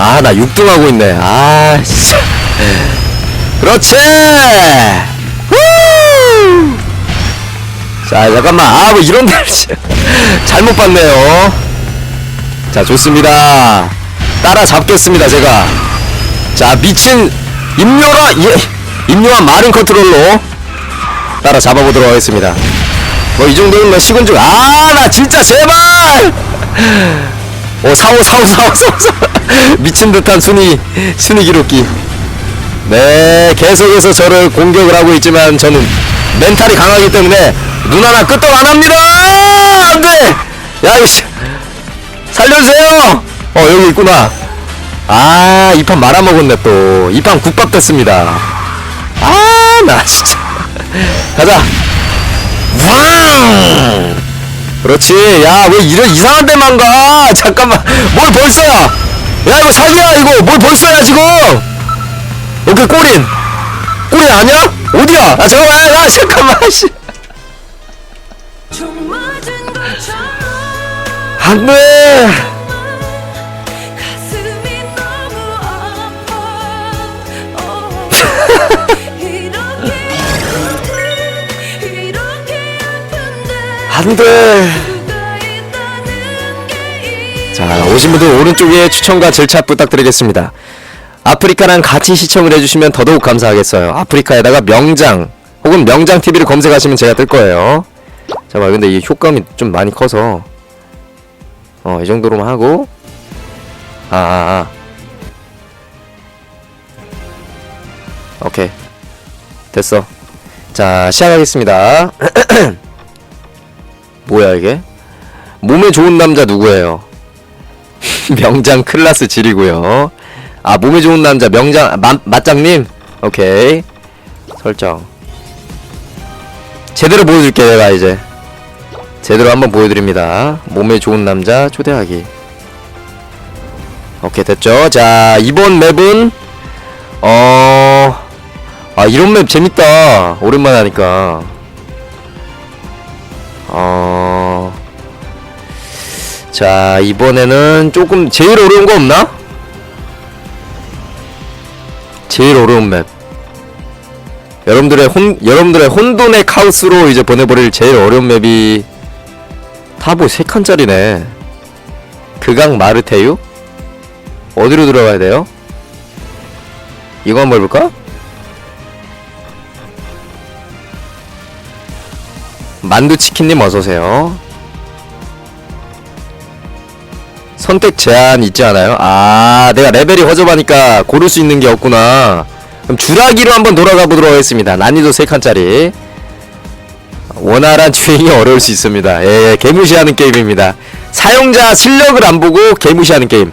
아, 나 6등 하고 있네. 아, 씨. 그렇지! 후! 자, 잠깐만. 아, 뭐 이런 날, 씨. 잘못 봤네요. 자, 좋습니다. 따라잡겠습니다, 제가. 자, 미친 임요라, 예, 임요한 마린 컨트롤로 따라 잡아보도록 하겠습니다. 뭐, 이 정도는 뭐 식은 중, 아, 나 진짜 제발! 오, 사오, 사오, 사오, 사오, 사오. 미친 듯한 순위, 순위 기록기. 네, 계속해서 저를 공격을 하고 있지만 저는 멘탈이 강하기 때문에 눈 하나 끄떡 안 합니다! 안 돼! 야, 이씨. 살려주세요! 어, 여기 있구나. 아, 이 판 말아먹었네, 또. 이 판 국밥 됐습니다. 아, 나 진짜. 가자. 왕! 그렇지. 야, 왜 이런 이상한 데만 가? 잠깐만. 뭘 벌써야? 야, 이거 사기야, 이거. 뭘 벌써야, 지금? 오케이, 꼬린. 꼬린 아니야? 어디야? 아, 잠깐만. 야, 잠깐만. 씨. 총 맞은 것처럼 안 돼. 가슴이 너무 아파 어. 이렇게 아픈데 이렇게 아픈데 안 돼. 자, 오신 분들 오른쪽에 추천과 절차 부탁드리겠습니다. 아프리카랑 같이 시청을 해주시면 더더욱 감사하겠어요. 아프리카에다가 명장 혹은 명장 TV를 검색하시면 제가 뜰 거예요. 잠깐 근데 이 효과음이 좀 많이 커서 어 이 정도로만 하고 아, 아, 아. 오케이 됐어. 자 시작하겠습니다. 뭐야 이게? 몸에 좋은 남자 누구예요? 명장 클라스 질이고요. 아 몸에 좋은 남자 명장 아, 마, 맞장님? 오케이. 설정. 제대로 보여줄게 내가 이제. 제대로 한번 보여드립니다. 몸에 좋은 남자 초대하기. 오케이 됐죠. 자 이번 맵은 어 아 이런 맵 재밌다. 오랜만에 하니까 자 이번에는 조금 제일 어려운 거 없나? 제일 어려운 맵 여러분들의 혼 여러분들의 혼돈의 카오스로 이제 보내버릴 제일 어려운 맵이 타보 3칸짜리네 극강 마르테유 어디로 들어가야 돼요? 이거 한번 해볼까? 만두치킨님 어서오세요 선택 제한 있지 않아요? 아, 내가 레벨이 허접하니까 고를 수 있는 게 없구나. 그럼 주라기로 한번 돌아가 보도록 하겠습니다. 난이도 3칸짜리. 원활한 주행이 어려울 수 있습니다. 예, 예, 개무시하는 게임입니다. 사용자 실력을 안 보고 개무시하는 게임.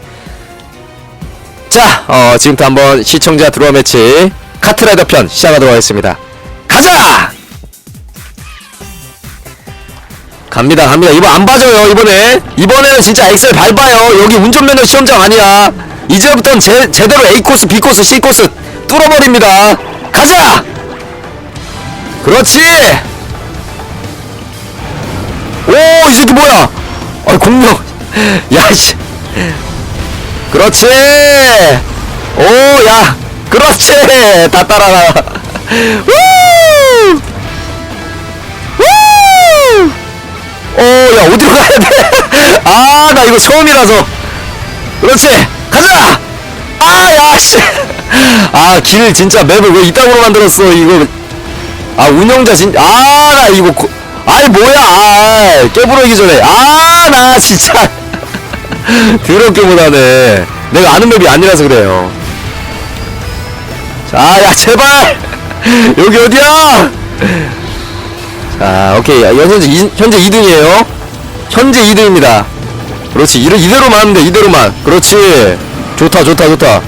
자, 어, 지금부터 한번 시청자 드로어 매치 카트라이더 편 시작하도록 하겠습니다. 가자! 갑니다 갑니다. 이번 안 봐줘요 이번에. 이번에는 진짜 엑셀 밟아요. 여기 운전면허 시험장 아니야. 이제부턴 제, 제대로 A코스 B코스 C코스 뚫어버립니다. 가자! 그렇지! 오 이 새끼 뭐야? 아 공룡. 야씨. 그렇지! 오야. 그렇지! 다 따라가 우! 우! 오, 야, 어디로 가야 돼? 아, 나 이거 처음이라서. 그렇지. 가자! 아, 야, 씨. 아, 길 진짜 맵을 왜 이따구로 만들었어, 이거. 아, 운영자 진, 아, 나 이거, 고, 아이, 뭐야, 아, 깨부러기 전에. 아, 나 진짜. 더럽게 못하네. 내가 아는 맵이 아니라서 그래요. 자, 야, 제발! 여기 어디야? 자, 오케이. 야, 현재, 이, 현재 2등이에요. 현재 2등입니다. 그렇지. 이러, 이대로만 하면 돼. 이대로만. 그렇지. 좋다, 좋다, 좋다.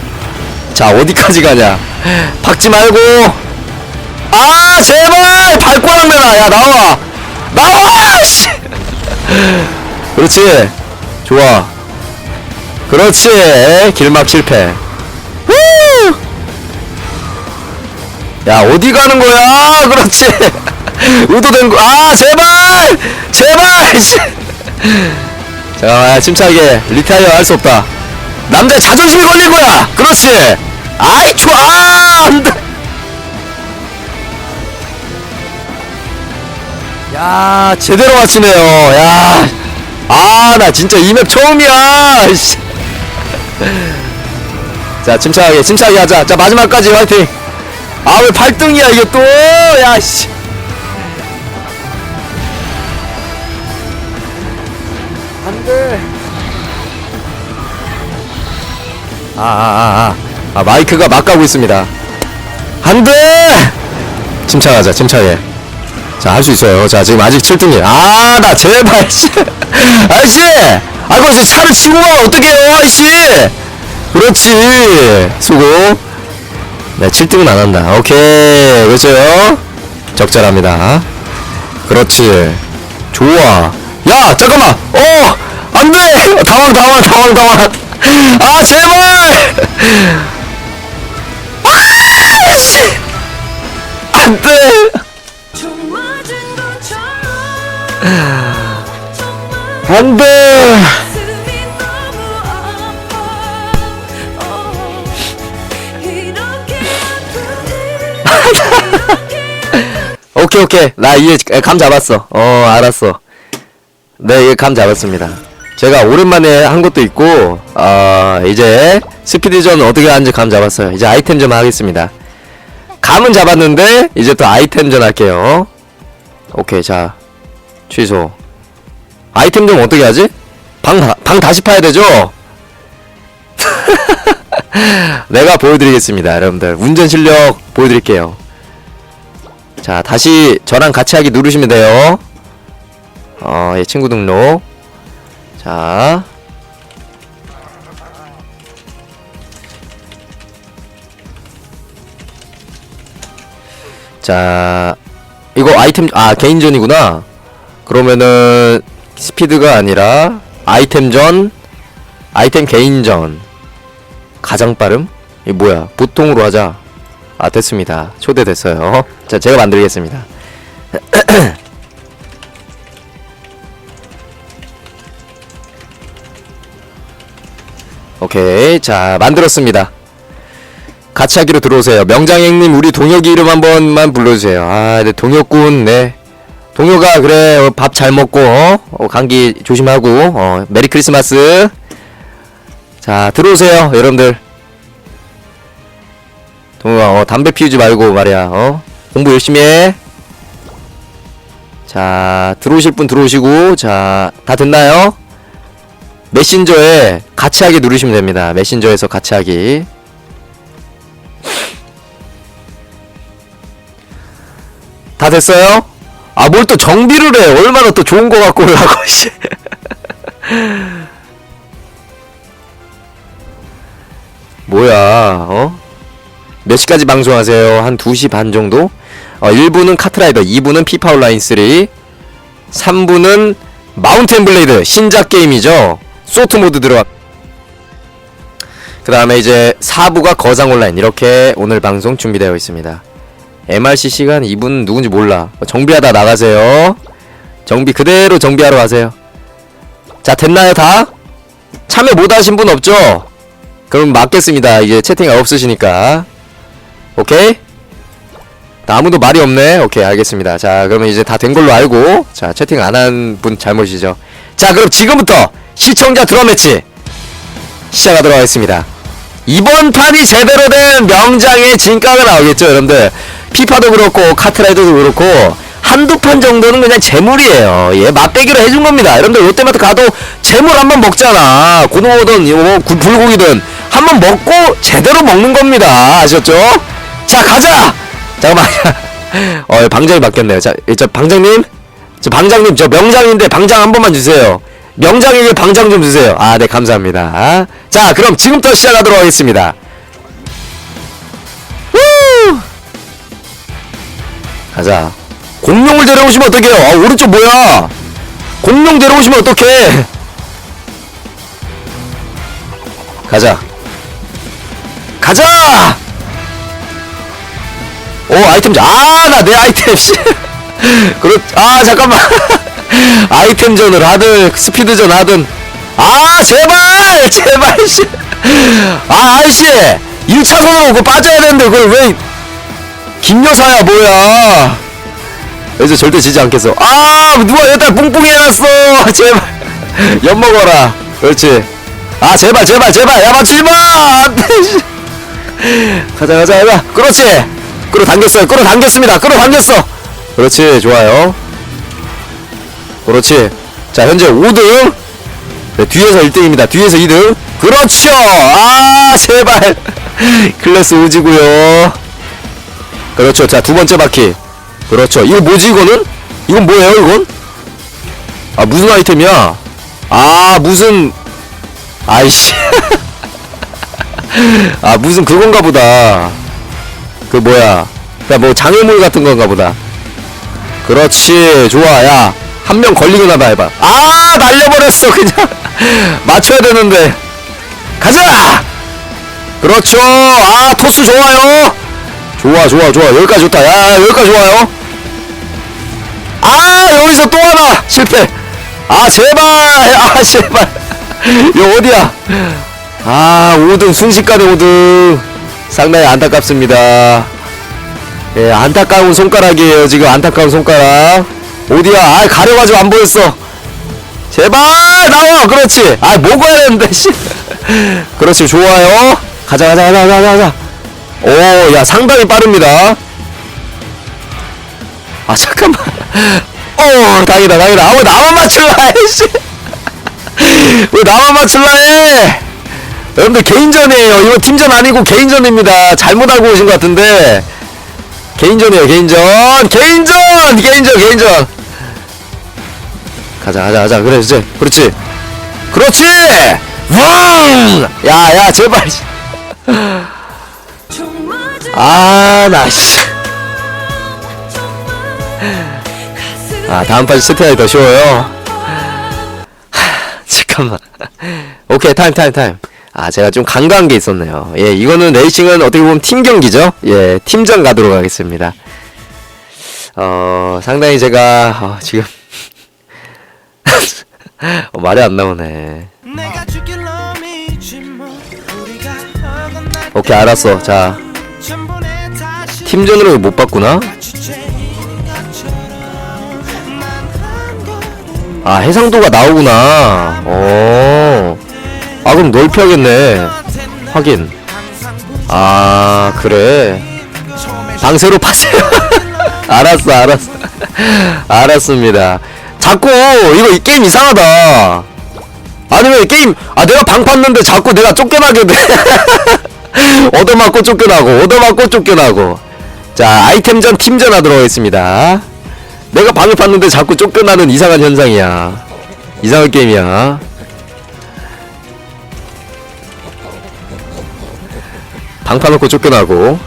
자, 어디까지 가냐. 박지 말고. 아, 제발! 밟고 하면 야, 나와! 나와! 씨! 그렇지. 좋아. 그렇지. 길막 실패. 야, 어디 가는 거야? 그렇지. 의도된 거, 아, 제발! 제발! 씨. 잠깐만, 침착하게. 리타이어 할 수 없다. 남자의 자존심이 걸린 거야 그렇지 아이 좋아 아, 안돼 야 제대로 맞히네요 야 아 나 진짜 이 맵 처음이야 씨. 자 침착하게 침착하게 하자 자 마지막까지 화이팅 아왜 8등이야 이게 또? 야씨. 안돼. 아아 아 아. 아, 마이크가 막 가고 있습니다. 안돼! 침착하자 침착해. 자 할 수 있어요. 자 지금 아직 7등이에요. 아나 제발 씨. 아저씨! 아 거기서 차를 치고 가면 어떡해요 아저씨? 그렇지. 수고 네 7등은 안 한다. 오케이. 그렇죠? 적절합니다. 그렇지. 좋아. 야 잠깐만. 어 안 돼. 당황 당황 당황 당황. 아 제발. 안돼. 총 맞은 것처럼 정말 안돼 오케이 오케이. 나 이제 감 잡았어. 어 알았어. 네 감 잡았습니다. 제가 오랜만에 한 것도 있고 어 이제 스피드전 어떻게 하는지 감 잡았어요. 이제 아이템전 하겠습니다. 감은 잡았는데 이제 또 아이템 전 할게요. 오케이 자 취소. 아이템전 어떻게 하지? 방, 다- 방 다시 파야 되죠? 내가 보여드리겠습니다 여러분들. 운전 실력 보여드릴게요 자 다시 저랑 같이 하기 누르시면 돼요 어, 예, 친구 등록 자 자, 이거 아이템, 아, 개인전이구나. 그러면은, 스피드가 아니라, 아이템전, 아이템 개인전. 가장 빠름? 이 뭐야, 보통으로 하자. 아, 됐습니다. 초대됐어요. 자, 제가 만들겠습니다. 오케이. 자, 만들었습니다. 같이 하기로 들어오세요. 명장행님, 우리 동혁이 이름 한 번만 불러주세요. 아, 네, 동혁군, 네. 동혁아, 그래, 밥 잘 먹고, 어? 어, 감기 조심하고, 어, 메리 크리스마스. 자, 들어오세요, 여러분들. 동혁아, 어, 담배 피우지 말고 말이야, 어? 공부 열심히 해. 자, 들어오실 분 들어오시고, 자, 다 됐나요? 메신저에 같이 하기 누르시면 됩니다. 메신저에서 같이 하기. 다 됐어요? 아, 뭘 또 정비를 해. 얼마나 또 좋은 거 갖고 오려고, 씨. 뭐야, 어? 몇 시까지 방송하세요? 한 2시 반 정도? 어, 1부는 카트라이더, 2부는 피파 온라인 3, 3부는 마운텐 블레이드, 신작 게임이죠. 소트 모드 들어가. 그 다음에 이제 4부가 거장 온라인, 이렇게 오늘 방송 준비되어 있습니다. MRC 시간 이분 누군지 몰라. 정비하다 나가세요. 정비 그대로 정비하러 가세요. 자 됐나요 다? 참여 못 하신 분 없죠? 그럼 맞겠습니다. 이제 채팅 없으시니까. 오케이? 나 아무도 말이 없네. 오케이 알겠습니다. 자 그러면 이제 다 된 걸로 알고 자 채팅 안 한 분 잘못이죠. 자 그럼 지금부터 시청자 드럼 매치 시작하도록 하겠습니다. 이번 판이 제대로 된 명장의 진가가 나오겠죠, 여러분들. 피파도 그렇고 카트라이더도 그렇고 한두 판 정도는 그냥 재물이에요. 예, 맛배기로 해준 겁니다. 여러분들 롯데마트 가도 재물 한 번 먹잖아. 고등어든 뭐 구- 불고기든 한 번 먹고 제대로 먹는 겁니다. 아셨죠? 자, 가자. 잠깐만. 어, 방장이 바뀌었네요. 자, 저 방장님, 저 방장님, 저 명장인데 방장 한 번만 주세요. 명장에게 방장 좀 주세요. 아, 네, 감사합니다. 자, 그럼 지금부터 시작하도록 하겠습니다. 후! 가자. 공룡을 데려오시면 어떡해요? 아, 오른쪽 뭐야? 공룡 데려오시면 어떡해? 가자. 가자! 오, 아이템, 자- 아, 나 내 아이템, 씨. 그렇, 아, 잠깐만. 아이템전을 하든, 스피드전 하든. 아, 제발! 제발, 씨. 아 아이씨 1차선으로 그거 빠져야 되는데 그걸 왜 김여사야 뭐야 여기서 절대 지지 않겠어 아 누가 여기다 뿡뿡이 해놨어 제발 엿 먹어라 그렇지 아 제발 제발 제발 야 맞추지마. 가자 가자 가자 그렇지 끌어당겼어요. 끌어당겼습니다. 끌어당겼어. 그렇지 좋아요. 그렇지. 자 현재 5등. 네, 뒤에서 1등입니다. 뒤에서 2등. 그렇죠. 아 제발. 클래스 오지고요. 그렇죠. 자 두 번째 바퀴. 그렇죠. 이거 뭐지 이거는? 이건 뭐예요 이건? 아 무슨 아이템이야? 아 무슨. 아이씨. 아 무슨 그건가 보다 그 뭐야? 그냥 뭐 장애물 같은 건가 보다. 그렇지 좋아. 야 한 명 걸리거나 봐 해봐. 아 날려버렸어 그냥. 맞춰야 되는데. 가자! 그렇죠. 아 토스 좋아요. 좋아 좋아 좋아. 여기까지 좋다. 야 여기까지 좋아요. 아 여기서 또 하나. 실패. 아 제발. 아 제발. 이거 어디야? 아 5등 순식간에 5등 상당히 안타깝습니다. 예 안타까운 손가락이에요 지금. 안타까운 손가락. 어디야 아 가려가지고 안 보였어. 제발 나와! 그렇지. 아 먹어야 되는데 씨. 그렇지 좋아요. 가자 가자 가자 가자 가자 오 야 상당히 빠릅니다. 아 잠깐만. 어 다행이다 다행이다. 아 왜 나만 맞출라 해 씨. 왜 나만 맞출라 해 여러분들 개인전이에요. 이거 팀전 아니고 개인전입니다. 잘못 알고 오신 것 같은데. 개인전이에요 개인전. 개인전! 개인전 개인전. 가자 가자 가자. 그래 이제. 그렇지. 그렇지! 왕 야야 제발. 총 맞은 아나씨. 아 다음 판 스테이지 더 쉬워요. 잠깐만. 오케이 타임 타임 타임 아 제가 좀 간과한 게 있었네요. 예 이거는 레이싱은 어떻게 보면 팀 경기죠? 예 팀전 가도록 하겠습니다. 어 상당히 제가 어, 지금 어, 말이 안 나오네. 뭐 오케이 알았어. 자 팀전으로 못 봤구나? 아 해상도가 나오구나. 어. 아 그럼 넓혀야겠네. 확인. 아 그래. 방세로 파세요. 알았어 알았어. 알았습니다. 자꾸 이거 이 게임 이상하다. 아니면 게임 아 내가 방 팠는데 자꾸 내가 쫓겨나게 돼. 얻어맞고 쫓겨나고 얻어맞고 쫓겨나고. 자 아이템전 팀전 하도록 하겠습니다. 내가 방을 팠는데 자꾸 쫓겨나는 이상한 현상이야. 이상한 게임이야 방 파 놓고 쫓겨나고.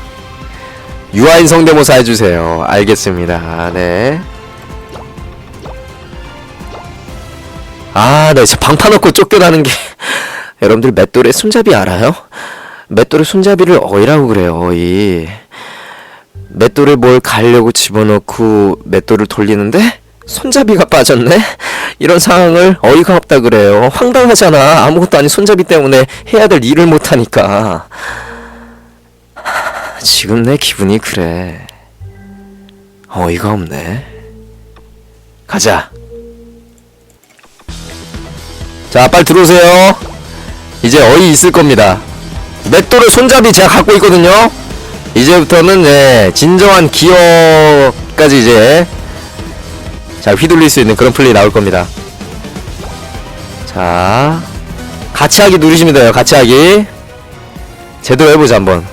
유아인 성대모사 해주세요. 알겠습니다. 네. 아, 나 진짜 방 파 놓고 쫓겨나는 게 여러분들 맷돌의 손잡이 알아요? 맷돌의 손잡이를 어이라고 그래요 어이. 맷돌을 뭘 가려고 집어넣고 맷돌을 돌리는데 손잡이가 빠졌네? 이런 상황을 어이가 없다 그래요. 황당하잖아. 아무것도 아닌 손잡이 때문에 해야 될 일을 못하니까. 하, 지금 내 기분이 그래. 어이가 없네. 가자. 자 빨리 들어오세요. 이제 어이 있을 겁니다. 맷돌의 손잡이 제가 갖고 있거든요. 이제부터는 네, 진정한 기어까지 이제 잘 휘둘릴 수 있는 그런 플레이 나올 겁니다. 자 같이 하기 누르시면 돼요. 같이 하기. 제대로 해보자 한번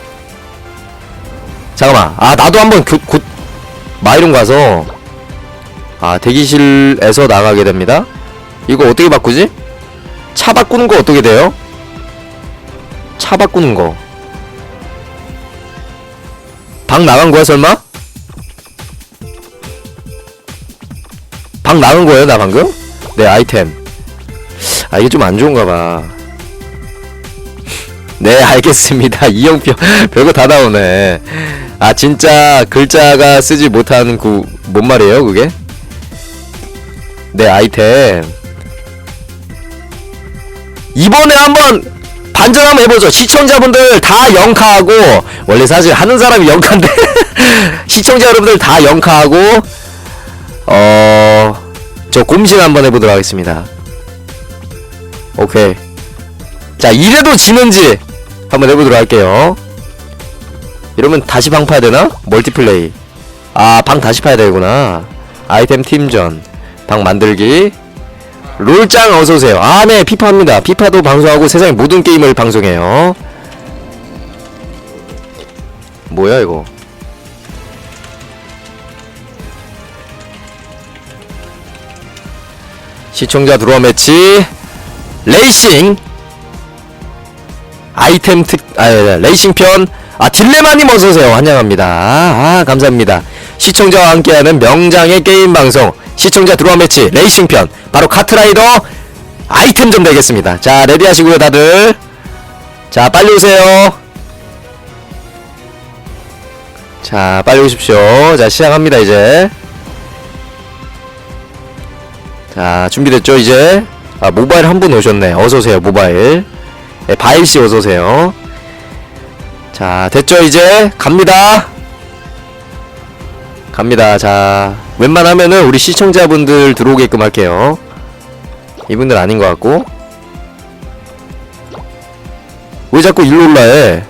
잠깐만 아 나도 한번 교, 곧 마이룸 가서 아 대기실에서 나가게 됩니다 이거 어떻게 바꾸지? 차 바꾸는 거 어떻게 돼요? 차 바꾸는 거. 방 나간 거야, 설마? 방 나간 거예요, 나 방금? 네, 아이템. 아, 이게 좀 안 좋은가 봐. 네, 알겠습니다. 이영표, 별거 다 나오네. 아, 진짜 글자가 쓰지 못하는 그, 뭔 말이에요, 그게? 네, 아이템. 이번에 한번 반전 한번 해보죠. 시청자분들 다 영카하고 원래 사실 하는 사람이 영카인데 시청자 여러분들 다 영카하고 어. 저 곰신 한번 해보도록 하겠습니다. 오케이. 자, 이래도 지는지 한번 해보도록 할게요. 이러면 다시 방 파야 되나? 멀티플레이. 아, 방 다시 파야 되구나. 아이템 팀전. 방 만들기. 롤짱 어서오세요. 아, 네, 피파입니다. 피파도 방송하고 세상의 모든 게임을 방송해요. 뭐야, 이거. 시청자 드로어 매치 레이싱 아이템 특 아, 예, 레이싱 편 아 딜레마님 어서오세요. 환영합니다. 아 감사합니다. 시청자와 함께하는 명장의 게임 방송. 시청자 드로어 매치 레이싱 편. 바로 카트라이더 아이템 좀 되겠습니다. 자 레디 하시고요 다들. 자 빨리 오세요. 자 빨리 오십시오. 자 시작합니다 이제. 자 준비됐죠 이제? 아 모바일 한 분 오셨네. 어서오세요 모바일. 네, 바일씨 어서오세요 자 됐죠 이제? 갑니다. 갑니다. 자 웬만하면은 우리 시청자분들 들어오게끔 할게요. 이분들 아닌 것 같고. 왜 자꾸 일로 올라해?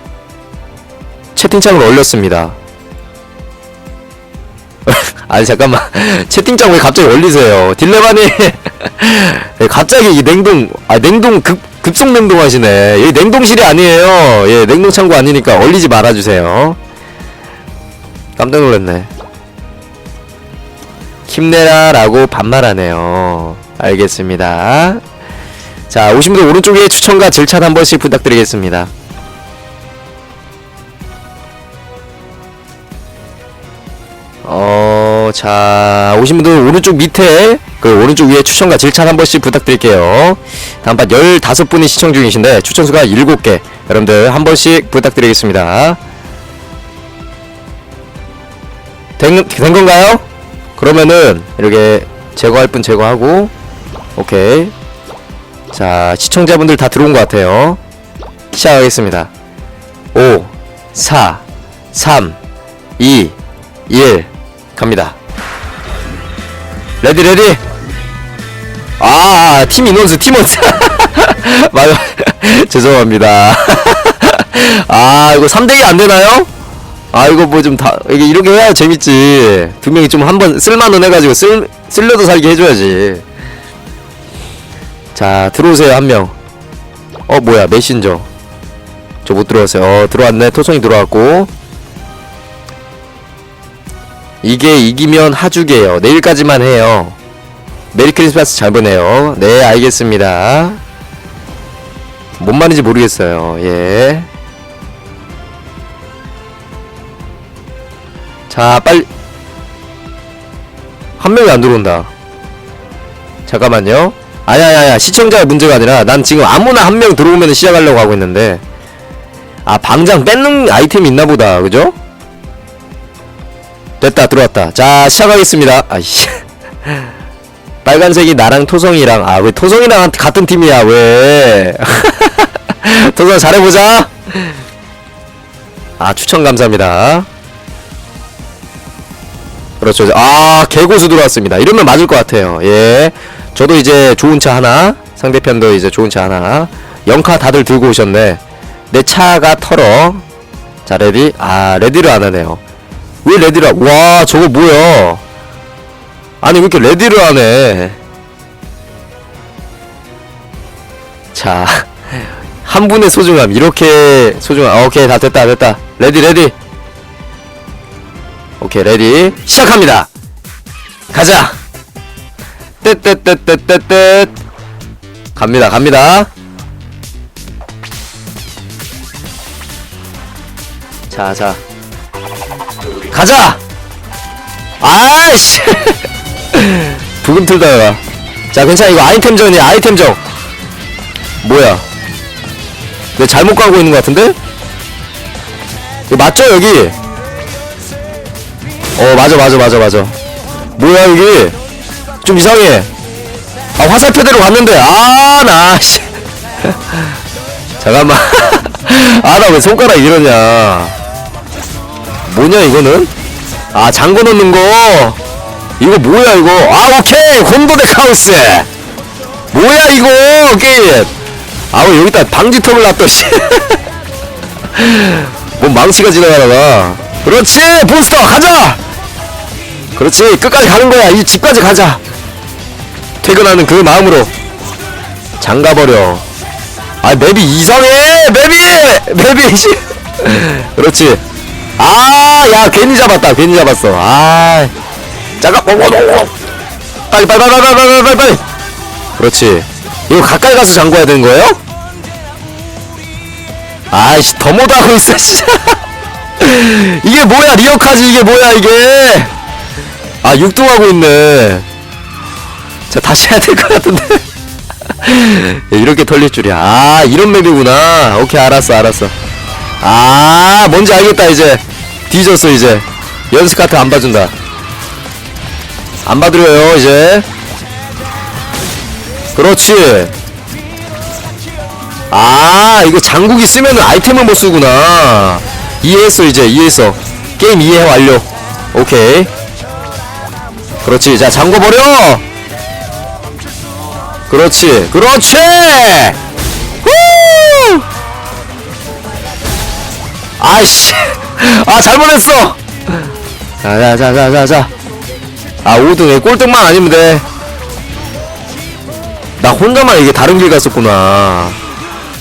채팅창을 올렸습니다. 아니 잠깐만. 채팅창 왜 갑자기 올리세요? 딜레마니. 예, 갑자기 이 냉동 아 냉동 급 급속 냉동 하시네. 여기 냉동실이 아니에요. 예 냉동 창고 아니니까 얼리지 말아주세요. 깜짝 놀랐네. 힘내라 라고 반말하네요. 알겠습니다. 자 오신 분들 오른쪽에 추천과 질찬 한 번씩 부탁드리겠습니다 자, 오신 분들 오른쪽 밑에, 그 오른쪽 위에 추천과 질찬 한 번씩 부탁드릴게요. 다음번 15분이 시청 중이신데, 추천수가 7개. 여러분들 한 번씩 부탁드리겠습니다. 된, 된 건가요? 그러면은, 이렇게 제거할 분 제거하고, 오케이. 자, 시청자분들 다 들어온 것 같아요. 시작하겠습니다. 5, 4, 3, 2, 1 갑니다 레디 레디. 아 팀 인원수 팀원수. 맞아. 죄송합니다. 아 이거 3대2 안되나요? 아 이거 뭐 좀 다 이게 이렇게 해야 재밌지. 두 명이 좀 한번 쓸만은 해가지고 쓸 쓸려도 살게 해줘야지. 자 들어오세요 한명 어 뭐야 메신저. 저 못 들어왔어요. 어 들어왔네. 토성이 들어왔고 이게 이기면 하주게요. 내일까지만 해요. 메리 크리스마스 잘 보내요. 네, 알겠습니다. 뭔 말인지 모르겠어요. 예. 자, 빨리. 한 명이 안 들어온다. 잠깐만요. 아야야야, 시청자의 문제가 아니라 난 지금 아무나 한 명 들어오면 시작하려고 하고 있는데. 아, 방장 뺏는 아이템이 있나 보다. 그죠? 됐다 들어왔다. 자 시작하겠습니다. 아이씨. 빨간색이 나랑 토성이랑 아 왜 토성이랑 같은 팀이야 왜? 토성 잘해보자. 아 추천 감사합니다. 그렇죠. 아 개고수 들어왔습니다. 이러면 맞을 것 같아요. 예. 저도 이제 좋은 차 하나 상대편도 이제 좋은 차 하나. 영카 다들 들고 오셨네. 내 차가 털어. 자 레디. 아 레디를 안 하네요 왜 레디라? 와 저거 뭐야? 아니 왜 이렇게 레디를 하네? 자, 한 분의 소중함 이렇게 소중함. 아, 오케이 다 됐다 됐다. 레디 레디. 오케이 레디 시작합니다. 가자. 떼떼떼떼떼떼 갑니다 갑니다. 자 자. 가자! 아이씨! 부금 틀다가. 자, 괜찮아. 이거 아이템전이야, 아이템전. 뭐야? 내가 잘못 가고 있는 것 같은데? 이거 맞죠, 여기? 어, 맞아, 맞아, 맞아, 맞아. 뭐야, 여기? 좀 이상해. 아, 화살표대로 갔는데. 아, 나, 씨. 잠깐만 아 나 왜 손가락 이러냐 뭐냐 이거는? 아 잠궈 놓는 거. 이거 뭐야 이거? 아 오케이! 혼도대 카우스! 뭐야 이거 게임! 아왜 여기다 방지턱을 놨더 씨뭔 망치가 지나가다가 그렇지! 몬스터 가자! 그렇지 끝까지 가는 거야. 이 집까지 가자. 퇴근하는 그 마음으로. 장가버려. 아 맵이 이상해! 맵이! 맵이 씨 그렇지 아야 괜히 잡았다. 괜히 잡았어. 아 잠깐 어, 어, 어, 어. 빨리 빨리 빨리 빨리 빨리 빨리 빨리. 그렇지. 이거 가까이 가서 잠궈야 되는 거예요? 아이씨 더 못하고 있어 씨. 이게 뭐야 리어카지 이게 뭐야 이게? 아 육등하고 있네. 자 다시 해야 될 것 같은데. 이렇게 털릴 줄이야. 아 이런 맵이구나. 오케이 알았어 알았어 아 뭔지 알겠다 이제. 뒤졌어 이제. 연습 카트 안 봐준다. 안 봐드려요 이제. 그렇지. 아 이거 장국이 쓰면은 아이템을 못 쓰구나. 이해했어 이제. 이해했어. 게임 이해 완료. 오케이. 그렇지. 자 잠궈 버려! 그렇지. 그렇지! 후! 아이씨. 아 잘못했어. 자자자자자자. 아 5등에 꼴등만 아니면 돼 나 혼자만 이게 다른 길 갔었구나.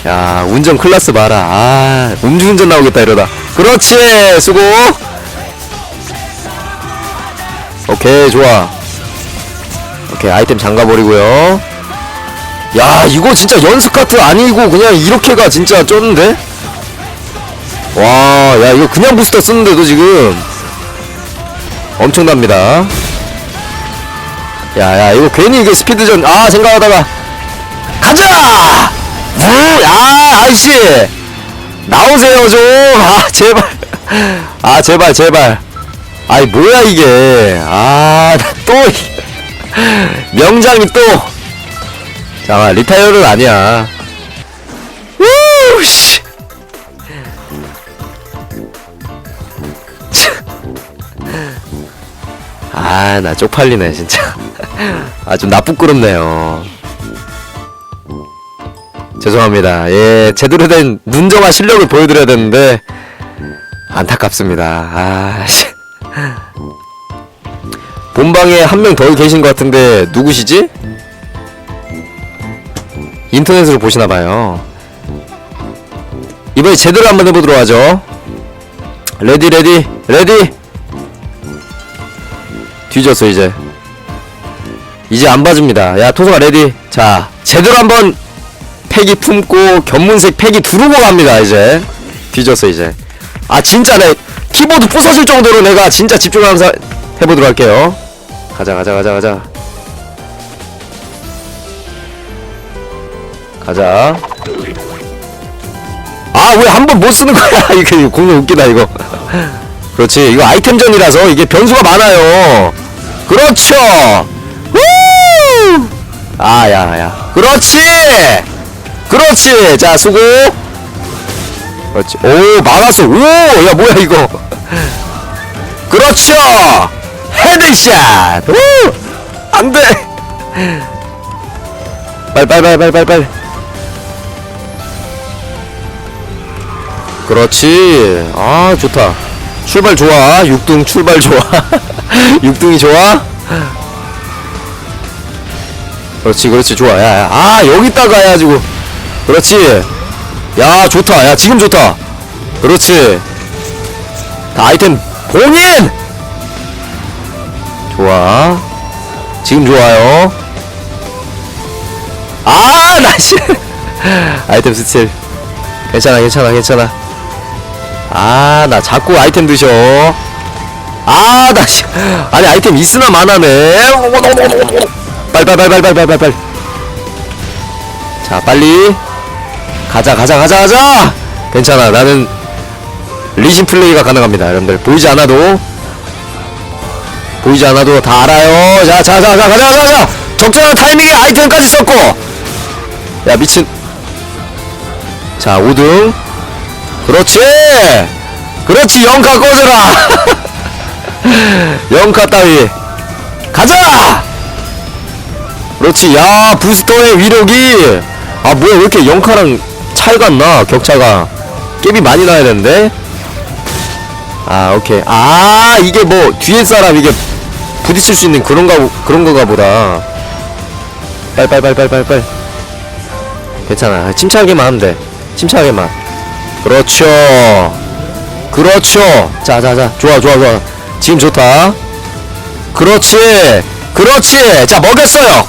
야 운전 클라스 봐라. 아 음주운전 나오겠다 이러다. 그렇지 수고. 오케이 좋아. 오케이 아이템 잠가버리고요. 야 이거 진짜 연습 카트 아니고 그냥 이렇게가 진짜 쩌는데 와 야 이거 그냥 부스터 쓰는데도 지금 엄청납니다 야 야 이거 괜히 이게 스피드전 아 생각하다가 가자 우, 야, 아이씨. 나오세요, 좀. 아, 제발. 아, 제발, 제발. 아이, 뭐야, 이게. 아, 나 또. 이- 명장이 또. 잠깐, 리타이어는 아니야. 아, 나 쪽팔리네, 진짜. 아, 좀 나쁘끄럽네요. 죄송합니다. 예, 제대로 된 눈정화 실력을 보여드려야 되는데 안타깝습니다. 아, 씨. 본방에 한 명 더 계신 것 같은데 누구시지? 인터넷으로 보시나봐요. 이번에 제대로 한번 해보도록 하죠. 레디, 레디, 레디. 뒤졌어 이제. 이제 안 봐줍니다. 야 토소가 레디. 자, 제대로 한번 팩이 품고 견문색 팩이 두르고 갑니다 이제. 뒤졌어 이제. 아 진짜 내 키보드 부서질 정도로 내가 진짜 집중하면서 해보도록 할게요. 가자 가자 가자 가자. 가자. 아 왜 한 번 못 쓰는 거야? 이거 공룡 웃기다 이거. 그렇지. 이거 아이템전이라서 이게 변수가 많아요 그렇죠. 우! 아야야. 그렇지! 그렇지! 자 수고. 그렇지. 오 막았어. 오야 뭐야 이거. 그렇죠. 헤드샷. 오 안돼. 빨빨빨빨빨빨 그렇지. 아 좋다 출발 좋아. 6등 출발 좋아. 6등이 좋아? 그렇지 그렇지. 좋아. 야 야. 아 여기다가 해가지고. 그렇지. 야 좋다. 야 지금 좋다. 그렇지. 다 아이템 봉인! 좋아. 지금 좋아요. 아 나이스. 아이템 스틸. 괜찮아 괜찮아 괜찮아 아 나 자꾸 아이템 드셔. 아나 아니 아이템 있으나 마나네. 빨빨빨빨빨빨빨. 자 빨리. 가자 가자 가자 가자. 괜찮아. 나는 리신 플레이가 가능합니다 여러분들. 보이지 않아도. 보이지 않아도 다 알아요. 자 자 자 자, 가자 가자 가자. 적절한 타이밍에 아이템까지 썼고. 야 미친. 자 5등 그렇지! 그렇지 영카 꺼져라! 영카 따위. 가자! 그렇지 야 부스터의 위력이. 아 뭐야 왜 이렇게 영카랑 차이가 나? 격차가. 갭이 많이 나야 되는데? 아 오케이. 아 이게 뭐 뒤에 사람 이게 부딪힐 수 있는 그런가 보- 그런 거가 보다. 빨빨빨빨빨빨 괜찮아. 침착하게만 하면 돼. 침착하게만 그렇죠. 그렇죠. 자 자 자. 좋아 좋아 좋아. 지금 좋다. 그렇지. 그렇지. 자 먹였어요